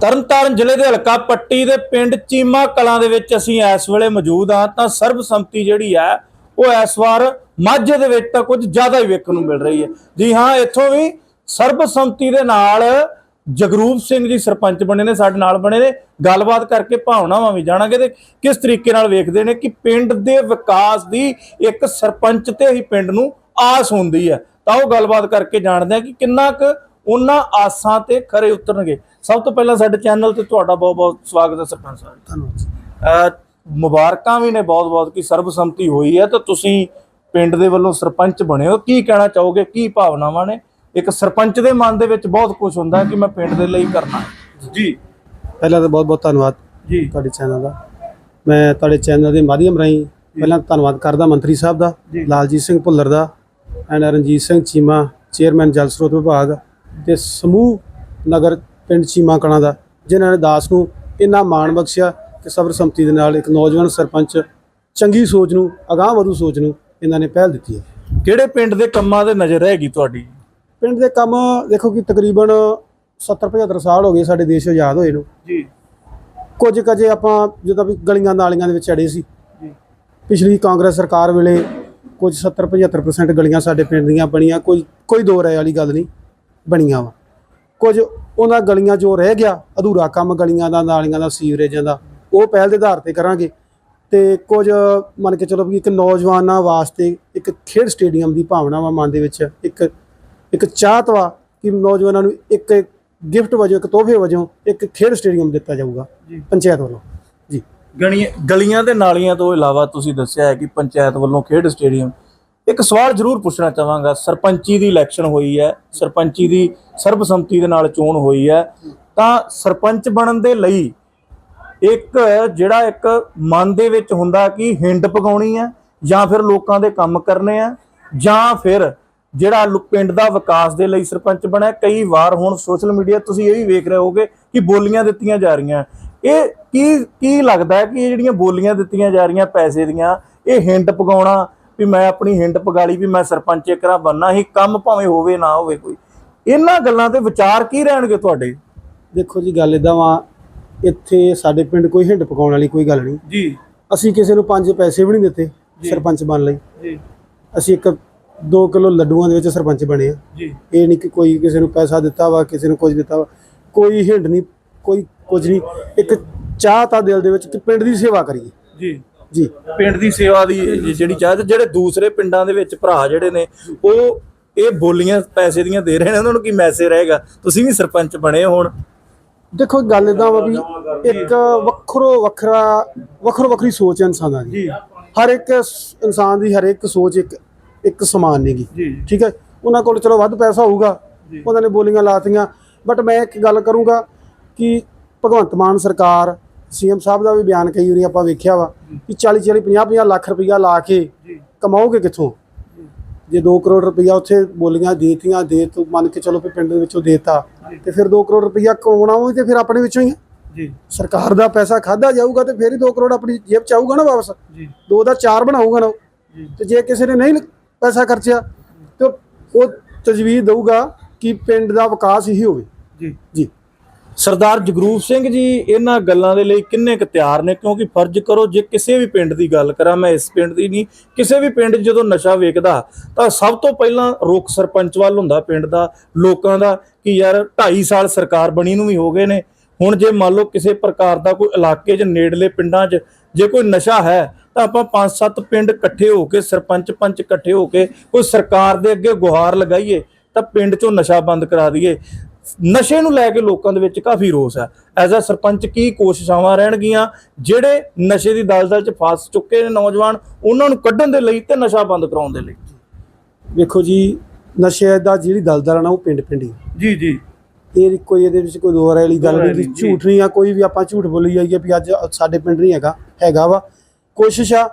ਤਰਨਤਾਰਨ ਜ਼ਿਲ੍ਹੇ ਦੇ ਹਲਕਾ ਪੱਟੀ ਦੇ ਪਿੰਡ ਚੀਮਾ ਕਲਾਂ ਦੇ ਵਿੱਚ ਅਸੀਂ ਇਸ ਵੇਲੇ ਮੌਜੂਦ ਹਾਂ, ਤਾਂ ਸਰਬਸੰਮਤੀ ਜਿਹੜੀ ਹੈ, ਉਹ ਇਸ ਵਾਰ ਮਾਝੇ ਦੇ ਵਿੱਚ ਤਾਂ ਕੁਝ ਜ਼ਿਆਦਾ ਹੀ ਵੇਖਣ ਨੂੰ ਮਿਲ ਰਹੀ ਹੈ। ਜੀ ਹਾਂ, ਇੱਥੋਂ ਵੀ ਸਰਬਸੰਮਤੀ ਦੇ ਨਾਲ ਜਗਰੂਪ ਸਿੰਘ ਜੀ ਸਰਪੰਚ ਬਣੇ ਨੇ, ਸਾਡੇ ਨਾਲ ਬਣੇ ਨੇ। ਗੱਲਬਾਤ ਕਰਕੇ ਭਾਵਨਾਵਾਂ ਵੀ ਜਾਣਾਂਗੇ ਤੇ ਕਿਸ ਤਰੀਕੇ ਨਾਲ ਵੇਖਦੇ ਨੇ ਕਿ ਪਿੰਡ ਦੇ ਵਿਕਾਸ ਦੀ ਇੱਕ ਸਰਪੰਚ ਤੇ ਹੀ ਪਿੰਡ ਨੂੰ ਆਸ ਹੁੰਦੀ ਹੈ। ਤਾਂ ਉਹ ਗੱਲਬਾਤ ਕਰਕੇ ਜਾਣਦੇ ਆ ਕਿ ਕਿੰਨਾ ਕੁ ਉਹਨਾਂ ਆਸਾਂ ਤੇ ਖਰੇ ਉਤਰਨਗੇ। ਸਭ ਤੋਂ ਪਹਿਲਾਂ ਸਾਡੇ ਚੈਨਲ ਤੇ ਤੁਹਾਡਾ ਬਹੁਤ ਬਹੁਤ ਸਵਾਗਤ ਹੈ ਸਰਪੰਚ ਸਾਹਿਬ। ਧੰਨਵਾਦ ਮੁਬਾਰਕਾਂ ਵੀ ਨੇ ਬਹੁਤ ਬਹੁਤ ਕਿ ਸਰਬਸੰਮਤੀ ਹੋਈ ਹੈ ਤਾਂ ਤੁਸੀਂ ਪਿੰਡ ਦੇ ਵੱਲੋਂ ਸਰਪੰਚ ਬਣੇ ਹੋ। ਕੀ ਕਹਿਣਾ ਚਾਹੋਗੇ? ਕੀ ਭਾਵਨਾਵਾਂ ਨੇ? ਇੱਕ ਸਰਪੰਚ ਦੇ ਮਨ ਦੇ ਵਿੱਚ ਬਹੁਤ ਕੁਝ ਹੁੰਦਾ ਹੈ ਕਿ ਮੈਂ ਪਿੰਡ ਦੇ ਲਈ ਕਰਨਾ। ਜੀ। ਪਹਿਲਾਂ ਤਾਂ ਬਹੁਤ ਬਹੁਤ ਧੰਨਵਾਦ ਜੀ। ਤੁਹਾਡੇ ਚੈਨਲ ਦਾ। ਮੈਂ ਤੁਹਾਡੇ ਚੈਨਲ ਦੇ ਮਾਧਿਅਮ ਰਾਹੀਂ ਪਹਿਲਾਂ ਧੰਨਵਾਦ ਕਰਦਾ ਮੰਤਰੀ ਸਾਹਿਬ ਦਾ। ਲਾਲਜੀਤ ਸਿੰਘ ਭੁੱਲਰ ਦਾ ਐਂਡ ਰਣਜੀਤ ਸਿੰਘ ਚੀਮਾ ਚੇਅਰਮੈਨ ਜਲ ਸਰੋਤ ਵਿਭਾਗ ਤੇ ਸਮੂਹ ਨਗਰ ਪਿੰਡ ਚੀਮਾ ਕਲਾਂ ਦਾ ਜਿਨ੍ਹਾਂ ਨੇ ਦਾਸ ਨੂੰ ਇੰਨਾ ਮਾਣ ਬਖਸ਼ਿਆ ਕਿ ਸਰਬਸੰਮਤੀ ਦੇ ਨਾਲ ਇੱਕ ਨੌਜਵਾਨ ਸਰਪੰਚ ਚੰਗੀ ਸੋਚ ਨੂੰ ਅਗਾਂਹ ਵਧੂ ਸੋਚ ਨੂੰ ਇਹਨਾਂ ਨੇ ਪਹਿਲ ਦਿੱਤੀ ਹੈ। ਕਿਹੜੇ ਪਿੰਡ ਦੇ ਕੰਮਾਂ ਤੇ ਨਜ਼ਰ ਰਹੇਗੀ ਤੁਹਾਡੀ? ਪਿੰਡ ਦੇ ਕੰਮ ਦੇਖੋ ਕਿ ਤਕਰੀਬਨ 70 75 ਸਾਲ ਹੋ ਗਏ ਸਾਡੇ ਦੇਸ਼ ਆਜ਼ਾਦ ਹੋਏ ਨੂੰ। ਜੀ। ਕੁਝ ਕਜੇ ਆਪਾਂ ਜਦੋਂ ਵੀ ਗਲੀਆਂ ਨਾਲੀਆਂ ਦੇ ਵਿੱਚ ਅੜੇ ਸੀ। ਜੀ। ਪਿਛਲੀ ਕਾਂਗਰਸ ਸਰਕਾਰ ਵੇਲੇ ਕੁਝ 70 75% ਗਲੀਆਂ ਸਾਡੇ ਪਿੰਡ ਦੀਆਂ ਬਣੀਆਂ ਕੋਈ ਕੋਈ ਦੋ ਰਾਏ ਵਾਲੀ ਗੱਲ ਨਹੀਂ। ਬਣੀਆਂ ਵਾ। ਕੁਝ ਉਹਨਾਂ ਗਲੀਆਂ ਜੋ ਰਹਿ ਗਿਆ ਅਧੂਰਾ ਕੰਮ ਗਲੀਆਂ ਦਾ ਨਾਲੀਆਂ ਦਾ ਸੀਵਰੇਜਾਂ ਦਾ ਉਹ ਪਹਿਲ ਦੇ ਆਧਾਰ ਤੇ ਕਰਾਂਗੇ। ਤੇ ਕੁਝ ਮੰਨ ਕੇ ਚਲੋ ਵੀ ਇੱਕ ਨੌਜਵਾਨਾਂ ਵਾਸਤੇ ਇੱਕ ਖੇਡ ਸਟੇਡੀਅਮ ਦੀ ਭਾਵਨਾ ਵਾ ਮਨ ਦੇ ਵਿੱਚ। ਇੱਕ ਇੱਕ ਚਾਹਤ ਵਾ ਕਿ ਨੌਜਵਾਨਾਂ ਨੂੰ ਇੱਕ ਗਿਫਟ ਵਜੋਂ ਇੱਕ ਤੋਹਫੇ ਵਜੋਂ ਇੱਕ ਖੇਡ ਸਟੇਡੀਅਮ ਦਿੱਤਾ ਜਾਊਗਾ ਪੰਚਾਇਤ ਵੱਲੋਂ। ਜੀ। ਗਲੀਆਂ ਗਲੀਆਂ ਤੇ ਨਾਲੀਆਂ ਤੋਂ ਇਲਾਵਾ ਤੁਸੀਂ ਦੱਸਿਆ ਹੈ ਕਿ ਪੰਚਾਇਤ ਵੱਲੋਂ ਖੇਡ ਸਟੇਡੀਅਮ ਇੱਕ ਸਵਾਲ ਜ਼ਰੂਰ ਪੁੱਛਣਾ ਚਾਹਾਂਗਾ। ਸਰਪੰਚੀ ਦੀ ਇਲੈਕਸ਼ਨ ਹੋਈ ਹੈ, ਸਰਪੰਚੀ ਦੀ ਸਰਬਸੰਮਤੀ ਦੇ ਨਾਲ ਚੋਣ ਹੋਈ ਹੈ, ਤਾਂ ਸਰਪੰਚ ਬਣਨ ਦੇ ਲਈ ਇੱਕ ਜਿਹੜਾ ਇੱਕ ਮਨ ਦੇ ਵਿੱਚ ਹੁੰਦਾ ਕਿ ਹਿੰਡ ਪਕਾਉਣੀ ਹੈ, ਜਾਂ ਫਿਰ ਲੋਕਾਂ ਦੇ ਕੰਮ ਕਰਨੇ ਆ ਜਾਂ ਫਿਰ ਜਿਹੜਾ ਲੋ- ਪਿੰਡ ਦਾ ਵਿਕਾਸ ਦੇ ਲਈ ਸਰਪੰਚ ਬਣਿਆ। ਕਈ ਵਾਰ ਹੁਣ ਸੋਸ਼ਲ ਮੀਡੀਆ ਤੁਸੀਂ ਇਹ ਵੀ ਵੇਖ ਰਹੇ ਹੋਗੇ ਕਿ ਬੋਲੀਆਂ ਦਿੱਤੀਆਂ ਜਾ ਰਹੀਆਂ। ਇਹ ਕੀ ਕੀ ਲੱਗਦਾ ਕਿ ਇਹ ਜਿਹੜੀਆਂ ਬੋਲੀਆਂ ਦਿੱਤੀਆਂ ਜਾ ਰਹੀਆਂ ਪੈਸੇ ਦੀਆਂ, ਇਹ ਹਿੰਡ ਪਗਾਉਣਾ ਵੀ ਮੈਂ ਆਪਣੀ ਹਿੰਡ ਪਗਾਲੀ ਵੀ ਮੈਂ ਸਰਪੰਚ ਇੱਕ ਰਾਂ ਬੰਨਾ ਹੀ ਕੰਮ ਭਾਵੇਂ ਹੋਵੇ ਨਾ ਹੋਵੇ ਕੋਈ। ਇਹਨਾਂ ਗੱਲਾਂ ਤੇ ਵਿਚਾਰ ਕੀ ਰਹਿਣਗੇ ਤੁਹਾਡੇ? ਦੇਖੋ ਜੀ ਗੱਲ ਇਦਾਂ ਵਾ ਇੱਥੇ ਸਾਡੇ ਪਿੰਡ ਕੋਈ ਹਿੰਡ ਪਕਾਉਣ ਵਾਲੀ ਕੋਈ ਗੱਲ ਨਹੀਂ। ਜੀ। ਅਸੀਂ ਕਿਸੇ ਨੂੰ ਪੰਜ ਪੈਸੇ ਵੀ ਨਹੀਂ ਦਿੱਤੇ ਸਰਪੰਚ ਬਣ ਲਈ। ਜੀ। ਅਸੀਂ ਇੱਕ 2 ਕਿਲੋ ਲੱਡੂਆਂ ਦੇ ਵਿੱਚ ਸਰਪੰਚ ਬਣੇ ਆ। ਜੀ। ਇਹ ਨਹੀਂ ਕਿ ਕੋਈ ਕਿਸੇ ਨੂੰ ਪੈਸਾ ਦਿੱਤਾ ਵਾ ਕਿਸੇ ਨੂੰ ਕੁਝ ਦਿੱਤਾ ਵਾ। ਕੋਈ ਹਿੰਡ ਨਹੀਂ ਕੋਈ ਕੁਝ ਨਹੀਂ। ਇੱਕ ਚਾਹ ਤਾਂ ਦਿਲ ਦੇ ਵਿੱਚ ਕਿ ਪਿੰਡ ਦੀ ਸੇਵਾ ਕਰੀਏ। ਜੀ। ਜੀ। ਪਿੰਡ ਦੀ ਸੇਵਾ ਦੀ ਜਿਹੜੀ ਚਾਹ ਤੇ ਜਿਹੜੇ ਦੂਸਰੇ ਪਿੰਡਾਂ ਦੇ ਵਿੱਚ ਭਰਾ ਜਿਹੜੇ ਨੇ ਉਹ ਇਹ ਬੋਲੀਆਂ ਪੈਸੇ ਦੀਆਂ ਦੇ ਰਹੇ ਨੇ ਉਹਨਾਂ ਨੂੰ ਕੀ ਮੈਸੇਜ ਰਹੇਗਾ? ਤੁਸੀਂ ਵੀ ਸਰਪੰਚ ਬਣੇ ਹੁਣ। ਦੇਖੋ ਗੱਲ ਇਦਾਂ ਵਾ ਵੀ ਇੱਕ ਵੱਖਰੋ ਵੱਖਰਾ ਵੱਖਰੋ ਵੱਖਰੀ ਸੋਚ ਹੈ ਇਨਸਾਨਾਂ ਦੀ। ਹਰ ਇੱਕ ਇਨਸਾਨ ਦੀ ਹਰ ਇੱਕ ਸੋਚ ਇੱਕ ਇੱਕ ਸਮਾਨ ਨਹੀਂਗੀ ਠੀਕ ਹੈ? ਉਹਨਾਂ ਕੋਲ ਚਲੋ ਵੱਧ ਪੈਸਾ ਹੋਊਗਾ ਉਹਨਾਂ ਨੇ ਬੋਲੀਆਂ ਲਾਤੀਆਂ ਬਟ ਮੈਂ ਇੱਕ ਗੱਲ ਕਰੂੰਗਾ ਕਿ ਭਗਵੰਤ ਮਾਨ ਸਰਕਾਰ ਸੀਐਮ ਸਾਹਿਬ ਦਾ ਵੀ ਬਿਆਨ ਕਈ ਵਾਰੀ ਆਪਾਂ ਵੇਖਿਆ ਵਾ ਕਿ 40 40 50 50 ਲੱਖ ਰੁਪਈਆ ਲਾ ਕੇ ਕਮਾਓਗੇ ਕਿੱਥੋਂ? ਜੇ। 2 ਕਰੋੜ ਰੁਪਈਆ ਉੱਥੇ ਬੋਲੀਆਂ ਦੇਤੀਆਂ ਦੇ ਤੋਂ ਮੰਨ ਕੇ ਚਲੋ ਵੀ ਪਿੰਡ ਦੇ ਵਿੱਚੋਂ ਦੇਤਾ ਤੇ ਫਿਰ 2 ਕਰੋੜ ਰੁਪਈਆ ਕਮਾਉਣਾ ਹੋਵੇ ਤੇ ਫਿਰ ਆਪਣੇ ਵਿੱਚੋਂ ਹੀ। ਜੀ। ਸਰਕਾਰ ਦਾ ਪੈਸਾ ਖਾਦਾ ਜਾਊਗਾ ਤੇ ਫਿਰ ਹੀ 2 ਕਰੋੜ ਆਪਣੀ ਜੇਬ ਚ ਆਊਗਾ ਨਾ ਵਾਪਸ। ਜੀ। ਦੋ ਦਾ ਚਾਰ ਬਣਾਊਗਾ ਨਾ। ਤੇ ਜੇ ਕਿਸੇ ਨੇ ਨਹੀਂ ਪੈਸਾ ਖਰਚਿਆ ਤੇ ਉਹ ਤਜਵੀਜ਼ ਦਊਗਾ ਕਿ ਪਿੰਡ ਦਾ ਵਿਕਾਸ ਹੀ ਹੋਵੇ। ਜੀ। ਜੀ। ਸਰਦਾਰ ਜਗਰੂਪ ਸਿੰਘ ਜੀ, ਇਹਨਾਂ ਗੱਲਾਂ ਦੇ ਲਈ ਕਿੰਨੇ ਕੁ ਤਿਆਰ ਨੇ? ਕਿਉਂਕਿ ਫਰਜ਼ ਕਰੋ, ਜੇ ਕਿਸੇ ਵੀ ਪਿੰਡ ਦੀ ਗੱਲ ਕਰਾਂ, ਮੈਂ ਇਸ ਪਿੰਡ ਦੀ ਨਹੀਂ, ਕਿਸੇ ਵੀ ਪਿੰਡ 'ਚ ਜਦੋਂ ਨਸ਼ਾ ਵੇਖਦਾ, ਤਾਂ ਸਭ ਤੋਂ ਪਹਿਲਾਂ ਰੁਖ ਸਰਪੰਚ ਵੱਲ ਹੁੰਦਾ ਪਿੰਡ ਦਾ, ਲੋਕਾਂ ਦਾ, ਕਿ ਯਾਰ 2.5 ਸਾਲ ਸਰਕਾਰ ਬਣੀ ਨੂੰ ਵੀ ਹੋ ਗਏ ਨੇ। ਹੁਣ ਜੇ ਮੰਨ ਲਓ ਕਿਸੇ ਪ੍ਰਕਾਰ ਦਾ ਕੋਈ ਇਲਾਕੇ 'ਚ, ਨੇੜਲੇ ਪਿੰਡਾਂ 'ਚ ਜੇ ਕੋਈ ਨਸ਼ਾ ਹੈ, ਤਾਂ ਆਪਾਂ ਪੰਜ ਸੱਤ ਪਿੰਡ ਇਕੱਠੇ ਹੋ ਕੇ, ਸਰਪੰਚ ਪੰਚ ਇਕੱਠੇ ਹੋ ਕੇ, ਕੋਈ ਸਰਕਾਰ ਦੇ ਅੱਗੇ ਗੁਹਾਰ ਲਗਾਈਏ, ਤਾਂ ਪਿੰਡ 'ਚੋਂ ਨਸ਼ਾ ਬੰਦ ਕਰਾ ਦਈਏ। ਨਸ਼ੇ ਨੂੰ ਲੈ ਕੇ ਲੋਕਾਂ ਦੇ ਵਿੱਚ ਕਾਫੀ ਰੋਸ ਹੈ। ਐਜ਼ ਅ ਸਰਪੰਚ ਕੀ ਕੋਸ਼ਿਸ਼ਾਂ ਰਹਿਣਗੀਆਂ? ਜਿਹੜੇ ਨਸ਼ੇ ਦੀ ਦਲਦਲ 'ਚ ਫਸ ਚੁੱਕੇ ਨੇ ਨੌਜਵਾਨ ਉਹਨਾਂ ਨੂੰ ਕੱਢਣ ਦੇ ਲਈ ਤੇ ਨਸ਼ਾ ਬੰਦ ਕਰਾਉਣ ਦੇ ਲਈ? ਵੇਖੋ ਜੀ ਨਸ਼ੇ ਦਾ ਜਿਹੜੀ ਦਲਦਲ ਆ ਨਾ ਉਹ ਪਿੰਡ ਪਿੰਡੀ ਜੀ ਜੀ। ਇਹ ਕੋਈ ਇਹਦੇ ਵਿੱਚ ਕੋਈ ਦੋ ਰਾਏ ਵਾਲੀ ਗੱਲ ਨਹੀਂ। ਝੂਠ ਨਹੀਂ ਆ ਕੋਈ ਵੀ ਆਪਾਂ ਝੂਠ ਬੋਲੀ ਜਾਈਏ ਵੀ ਅੱਜ ਸਾਡੇ ਪਿੰਡ ਨਹੀਂ ਹੈਗਾ ਹੈਗਾ ਵਾ। ਕੋਸ਼ਿਸ਼ ਆ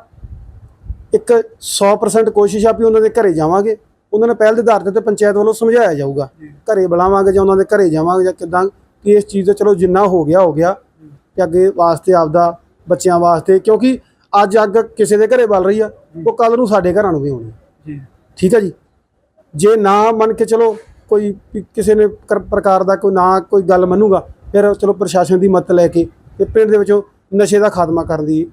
ਇੱਕ 100% ਕੋਸ਼ਿਸ਼ ਆ ਵੀ ਉਹਨਾਂ ਦੇ ਘਰੇ ਜਾਵਾਂਗੇ। ਉਹਨਾਂ ਨੇ ਪਹਿਲ ਦੇ ਆਧਾਰ ਤੇ ਪੰਚਾਇਤ ਵੱਲੋਂ ਸਮਝਾਇਆ ਜਾਊਗਾ। ਘਰੇ ਬੁਲਾਵਾਂਗੇ ਜਾਂ ਉਹਨਾਂ ਦੇ ਘਰੇ ਜਾਵਾਂਗੇ ਜਾਂ ਕਿਦਾਂ ਕਿ ਇਸ ਚੀਜ਼ ਦਾ ਚਲੋ ਜਿੰਨਾ ਹੋ ਗਿਆ ਹੋ ਗਿਆ। ਤੇ ਅੱਗੇ ਵਾਸਤੇ ਆਪਦਾ ਬੱਚਿਆਂ ਵਾਸਤੇ ਕਿਉਂਕਿ ਅੱਜ ਅੱਗ ਕਿਸੇ ਦੇ ਘਰੇ ਬਲ ਰਹੀ ਆ ਉਹ ਕੱਲ ਨੂੰ ਸਾਡੇ ਘਰਾਂ ਨੂੰ ਵੀ ਆਉਣੀ ਜੀ। ਠੀਕ ਹੈ ਜੀ? ਜੇ ਨਾ ਮੰਨ ਕੇ ਚਲੋ ਕੋਈ ਕਿਸੇ ਨੇ ਕਰ- ਪ੍ਰਕਾਰ ਦਾ ਕੋਈ ਨਾ ਕੋਈ ਗੱਲ ਮੰਨੂਗਾ ਫਿਰ ਚਲੋ ਪ੍ਰਸ਼ਾਸਨ ਦੀ ਮਦਦ ਲੈ ਕੇ ਤੇ ਪਿੰਡ ਦੇ ਵਿੱਚੋਂ ਨਸ਼ੇ ਦਾ ਖਾਤਮਾ ਕਰਨ ਦੀ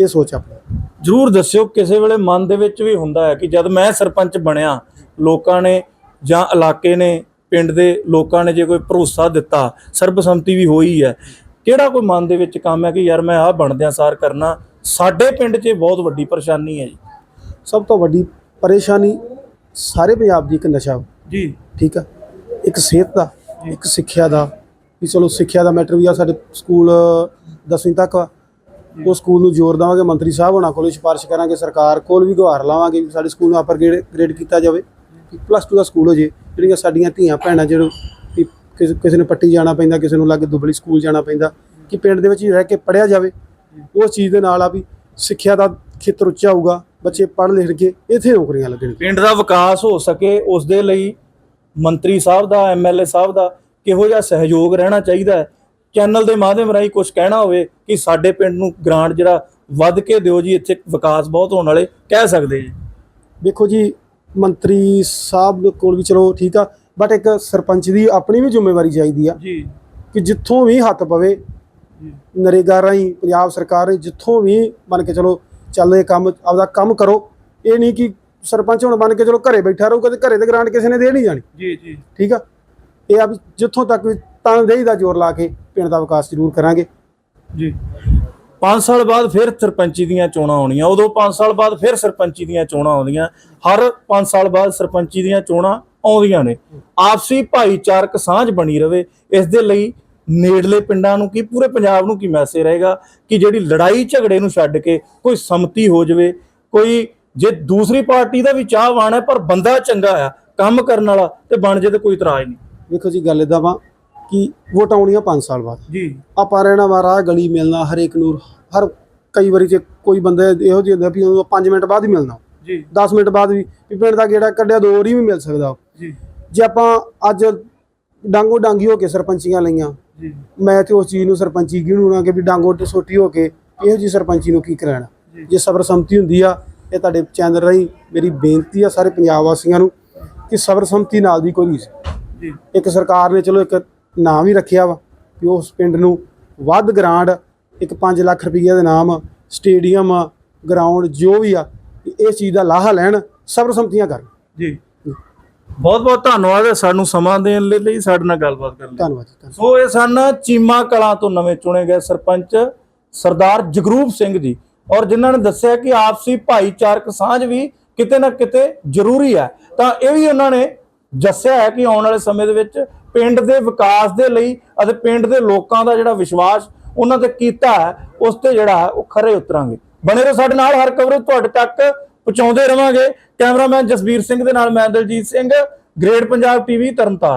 ਇਹ ਸੋਚ ਆ ਆਪਣੀ। ਜਰੂਰ ਦੱਸਿਓ ਕਿਸੇ ਵੇਲੇ ਮਨ ਦੇ ਵਿੱਚ ਵੀ ਹੁੰਦਾ ਹੈ ਕਿ ਜਦ ਮੈਂ ਸਰਪੰਚ ਬਣਿਆ ਲੋਕਾਂ ਨੇ ਜਾਂ ਇਲਾਕੇ ਨੇ ਪਿੰਡ ਦੇ ਲੋਕਾਂ ਨੇ ਜੇ ਕੋਈ ਭਰੋਸਾ ਦਿੱਤਾ ਸਰਬਸੰਮਤੀ ਵੀ ਹੋਈ ਹੈ। ਕਿਹੜਾ ਕੋਈ ਮਨ ਦੇ ਵਿੱਚ ਕੰਮ ਹੈ ਕਿ ਯਾਰ ਮੈਂ ਆਹ ਬਣਦਿਆਂ ਸਾਰ ਕਰਨਾ? ਸਾਡੇ ਪਿੰਡ 'ਚ ਬਹੁਤ ਵੱਡੀ ਪਰੇਸ਼ਾਨੀ ਹੈ ਜੀ। ਸਭ ਤੋਂ ਵੱਡੀ ਪਰੇਸ਼ਾਨੀ ਸਾਰੇ ਪੰਜਾਬ ਦੀ ਇੱਕ ਨਸ਼ਾ। ਜੀ। ਠੀਕ ਆ? ਇੱਕ ਸਿਹਤ ਦਾ ਇੱਕ ਸਿੱਖਿਆ ਦਾ। ਵੀ ਚਲੋ ਸਿੱਖਿਆ ਦਾ ਮੈਟਰ ਵੀ ਆ ਸਾਡੇ ਸਕੂਲ 10ਵੀਂ ਤੱਕ ਵਾ ਉਹ ਸਕੂਲ ਨੂੰ ਜ਼ੋਰ ਦੇਵਾਂਗੇ, ਮੰਤਰੀ ਸਾਹਿਬ ਹੋਣਾ ਕੋਲ ਸਿਫਾਰਿਸ਼ ਕਰਾਂਗੇ, ਸਰਕਾਰ ਕੋਲ ਵੀ ਗੁਹਾਰ ਲਾਵਾਂਗੇ ਵੀ ਸਾਡੇ ਸਕੂਲ ਨੂੰ ਅਪਰ ਗ੍ਰੇਡ ਕੀਤਾ ਜਾਵੇ। ਪਲੱਸ 2 ਦਾ ਸਕੂਲ ਹੋ ਜੇ, ਜਿਹੜੀਆਂ ਸਾਡੀਆਂ ਧੀਆਂ ਭੈਣਾਂ ਜਿਹੜੋ ਕਿਸੇ ਨੂੰ ਪੱਟੀ ਜਾਣਾ ਪੈਂਦਾ, ਕਿਸੇ ਨੂੰ ਲੱਗੇ ਦੁਬਲੀ ਸਕੂਲ ਜਾਣਾ ਪੈਂਦਾ, ਕਿ ਪਿੰਡ ਦੇ ਵਿੱਚ ਰਹਿ ਕੇ ਪੜਿਆ ਜਾਵੇ। ਉਸ ਚੀਜ਼ ਦੇ ਨਾਲ ਆ ਵੀ ਸਿੱਖਿਆ ਦਾ ਖੇਤਰ ਉੱਚਾ ਹੋਊਗਾ, ਬੱਚੇ ਪੜ੍ਹ ਲਿਖ ਕੇ ਇੱਥੇ ਨੌਕਰੀਆਂ ਲੱਗਣ ਪਿੰਡ ਦਾ ਵਿਕਾਸ ਹੋ ਸਕੇ, ਉਸ ਦੇ ਲਈ ਮੰਤਰੀ ਸਾਹਿਬ ਦਾ ਐਮਐਲਏ ਸਾਹਿਬ ਦਾ ਕਿਹੋ ਜਿਹਾ ਸਹਿਯੋਗ ਰਹਿਣਾ ਚਾਹੀਦਾ ਹੈ? ਚੈਨਲ ਦੇ ਮਾਧਿਅਮ ਰਾਹੀਂ ਕੁਝ ਕਹਿਣਾ ਹੋਵੇ ਕਿ ਸਾਡੇ ਪਿੰਡ ਨੂੰ ਗ੍ਰਾਂਟ ਜਿਹੜਾ ਵੱਧ ਕੇ ਦਿਓ ਜੀ ਇੱਥੇ ਵਿਕਾਸ ਬਹੁਤ ਹੋਣ ਵਾਲੇ ਕਹਿ ਸਕਦੇ ਜੀ। ਦੇਖੋ ਜੀ ਮੰਤਰੀ ਸਾਹਿਬ ਕੋਲ ਵੀ ਚਲੋ ਠੀਕ ਆ ਬਟ ਇੱਕ ਸਰਪੰਚ ਦੀ ਆਪਣੀ ਵੀ ਜ਼ਿੰਮੇਵਾਰੀ ਚਾਹੀਦੀ ਆ ਜੀ। ਕਿ ਜਿੱਥੋਂ ਵੀ ਹੱਥ ਪਵੇ ਨਰੇਗਾ ਰਾਹੀਂ ਪੰਜਾਬ ਸਰਕਾਰ ਨੇ ਜਿੱਥੋਂ ਵੀ ਮੰਨ ਕੇ ਚਲੋ ਚੱਲਦੇ ਕੰਮ ਆਪਦਾ ਕੰਮ ਕਰੋ। ਇਹ ਨਹੀਂ ਕਿ ਸਰਪੰਚ ਹੁਣ ਬਣ ਕੇ ਚਲੋ ਘਰੇ ਬੈਠਾ ਰਹੂਗਾ ਤੇ ਘਰੇ ਤੇ ਗ੍ਰਾਂਟ ਕਿਸੇ ਨੇ ਦੇ ਨਹੀਂ ਜਾਣੀ। ਜੀ ਜੀ। ਠੀਕ ਆ? ਇਹ ਆ ਵੀ ਜਿੱਥੋਂ ਤੱਕ ਵੀ ਤਨਦੇਹੀ ਦਾ ਜ਼ੋਰ ਲਾ ਕੇ ਪਿੰਡ ਦਾ ਵਿਕਾਸ ਜ਼ਰੂਰ ਕਰਾਂਗੇ। ਜੀ। 5 ਸਾਲ ਬਾਅਦ ਫਿਰ ਸਰਪੰਚੀ ਦੀਆਂ ਚੋਣਾਂ ਆਉਣੀਆਂ, ਉਦੋਂ 5 ਸਾਲ ਬਾਅਦ ਫਿਰ ਸਰਪੰਚੀ ਦੀਆਂ ਚੋਣਾਂ ਆਉਂਦੀਆਂ, ਹਰ 5 ਸਾਲ ਬਾਅਦ ਸਰਪੰਚੀ ਦੀਆਂ ਚੋਣਾਂ ਆਉਂਦੀਆਂ ਨੇ। ਆਪਸੀ ਭਾਈਚਾਰਕ ਸਾਂਝ ਬਣੀ ਰਵੇ, ਇਸ ਦੇ ਲਈ ਨੇੜਲੇ ਪਿੰਡਾਂ ਨੂੰ ਕੀ, ਪੂਰੇ ਪੰਜਾਬ ਨੂੰ ਕੀ ਮੈਸੇਜ ਰਹੇਗਾ ਕਿ ਜਿਹੜੀ ਲੜਾਈ ਝਗੜੇ ਨੂੰ ਛੱਡ ਕੇ ਕੋਈ ਸੰਮਤੀ ਹੋ ਜਾਵੇ, ਕੋਈ ਜੇ ਦੂਸਰੀ ਪਾਰਟੀ ਦਾ ਵੀ ਚਾਹਵਾਨ ਹੈ, ਪਰ ਬੰਦਾ ਚੰਗਾ ਆ, ਕੰਮ ਕਰਨ ਵਾਲਾ ਤੇ ਬਣ ਜੇ ਤੇ ਕੋਈ ਇਤਰਾਜ਼ ਨਹੀਂ। ਵੇਖੋ ਜੀ ਗੱਲ ਇਦਾਂ ਵਾ ਕਿ ਵੋਟ ਆਉਣੀਆਂ 5 ਸਾਲ ਬਾਅਦ। ਜੀ। ਆਪਾਂ ਰਹਿਣਾ ਵਾ ਰਾਹ ਗਲੀ ਮਿਲਣਾ ਹਰੇਕ ਨੂੰ ਹਰ ਕਈ ਵਾਰੀ ਚ ਕੋਈ ਬੰਦੇ ਇਹੋ ਜਿਹੇ ਹੁੰਦੇ ਵੀ ਉਹਨੂੰ 5 ਮਿੰਟ ਬਾਅਦ ਹੀ ਮਿਲਣਾ। ਜੀ। 10 ਮਿੰਟ ਬਾਅਦ ਵੀ ਵੀ ਪਿੰਡ ਦਾ ਗੇੜਾ ਕੱਢਿਆ ਦੋ ਵਾਰੀ ਵੀ ਮਿਲ ਸਕਦਾ। ਜੀ। ਜੇ ਆਪਾਂ ਅੱਜ ਡਾਂਗੋ ਡਾਂਗੀ ਹੋ ਕੇ ਸਰਪੰਚੀਆਂ ਲਈਆਂ ਜੀ। ਮੈਂ ਤੇ ਉਸ ਚੀਜ਼ ਨੂੰ ਸਰਪੰਚੀ ਗਿਣੂ ਨਾ ਕਿ ਵੀ ਡਾਂਗੋ ਤੇ ਸੋਟੀ ਹੋ ਕੇ ਇਹੋ ਜੀ ਸਰਪੰਚੀ ਨੂੰ ਕੀ ਕਰਾਣਾ। ਜੇ। ਸਬਰ ਸੰਮਤੀ ਹੁੰਦੀ ਆ ਇਹ ਤੁਹਾਡੇ ਚੈਨਲ ਰਾਹੀਂ ਮੇਰੀ ਬੇਨਤੀ ਆ ਸਾਰੇ ਪੰਜਾਬ ਵਾਸੀਆਂ ਨੂੰ ਕਿ ਸਬਰ ਸੰਮਤੀ ਨਾਲ ਦੀ ਕੋਈ ਨਹੀਂ ਜੀ ਇੱਕ ਸਰਕਾਰ ਨੇ ਚਲੋ ਇੱਕ ਨਾਮ ਹੀ ਰੱਖਿਆ ਵਾ ਕਿ ਉਸ ਪਿੰਡ ਨੂੰ ਵੱਧ ਗ੍ਰਾਂਟ ਇੱਕ 5 ਲੱਖ ਰੁਪਈਆ ਦੇ ਨਾਮ ਸਟੇਡੀਅਮ ਗਰਾਊਂਡ ਜੋ ਵੀ ਆ ਇਸ ਚੀਜ਼ ਦਾ ਲਾਹਾ ਲੈਣ ਸਬਰ ਸੰਮਤੀਆਂ ਕਰਨ। ਜੀ। ਬਹੁਤ ਬਹੁਤ ਧੰਨਵਾਦ ਹੈ ਸਾਨੂੰ ਸਮਾਂ ਦੇਣ ਲਈ- ਲਈ ਸਾਡੇ ਨਾਲ ਗੱਲਬਾਤ ਕਰਨ ਲਈ। ਧੰਨਵਾਦ। ਸੋ ਇਹ ਸਨ ਚੀਮਾ ਕਲਾਂ ਤੋਂ ਨਵੇਂ ਚੁਣੇ ਗਏ ਸਰਪੰਚ ਸਰਦਾਰ ਜਗਰੂਪ ਸਿੰਘ ਜੀ ਔਰ ਜਿਨ੍ਹਾਂ ਨੇ ਦੱਸਿਆ ਕਿ ਆਪਸੀ ਭਾਈਚਾਰਕ ਸਾਂਝ ਵੀ ਕਿਤੇ ਨਾ ਕਿਤੇ ਜ਼ਰੂਰੀ ਹੈ। ਤਾਂ ਇਹ ਵੀ ਉਹਨਾਂ ਨੇ ਦੱਸਿਆ ਹੈ ਕਿ ਆਉਣ ਵਾਲੇ ਸਮੇਂ ਦੇ ਵਿੱਚ ਪਿੰਡ ਦੇ ਵਿਕਾਸ ਦੇ ਲਈ ਅਤੇ ਪਿੰਡ ਦੇ ਲੋਕਾਂ ਦਾ ਜਿਹੜਾ ਵਿਸ਼ਵਾਸ ਉਹਨਾਂ ਤੇ ਕੀਤਾ ਹੈ, ਉਸ ਤੇ ਜਿਹੜਾ ਹੈ ਉਹ ਖਰੇ ਉਤਰਾਂਗੇ। ਬਣੇ ਰਹੋ ਸਾਡੇ ਨਾਲ, ਹਰ ਕਵਰੇਜ ਤੁਹਾਡੇ ਤੱਕ ਪਹੁੰਚਾਉਂਦੇ ਰਵਾਂਗੇ। ਕੈਮਰਾਮੈਨ ਜਸਵੀਰ ਸਿੰਘ ਦੇ ਨਾਲ ਮੈਂ ਦਲਜੀਤ ਸਿੰਘ, ਗ੍ਰੇਟ ਪੰਜਾਬ ਟੀਵੀ ਤਰਨਤਾਰਨ।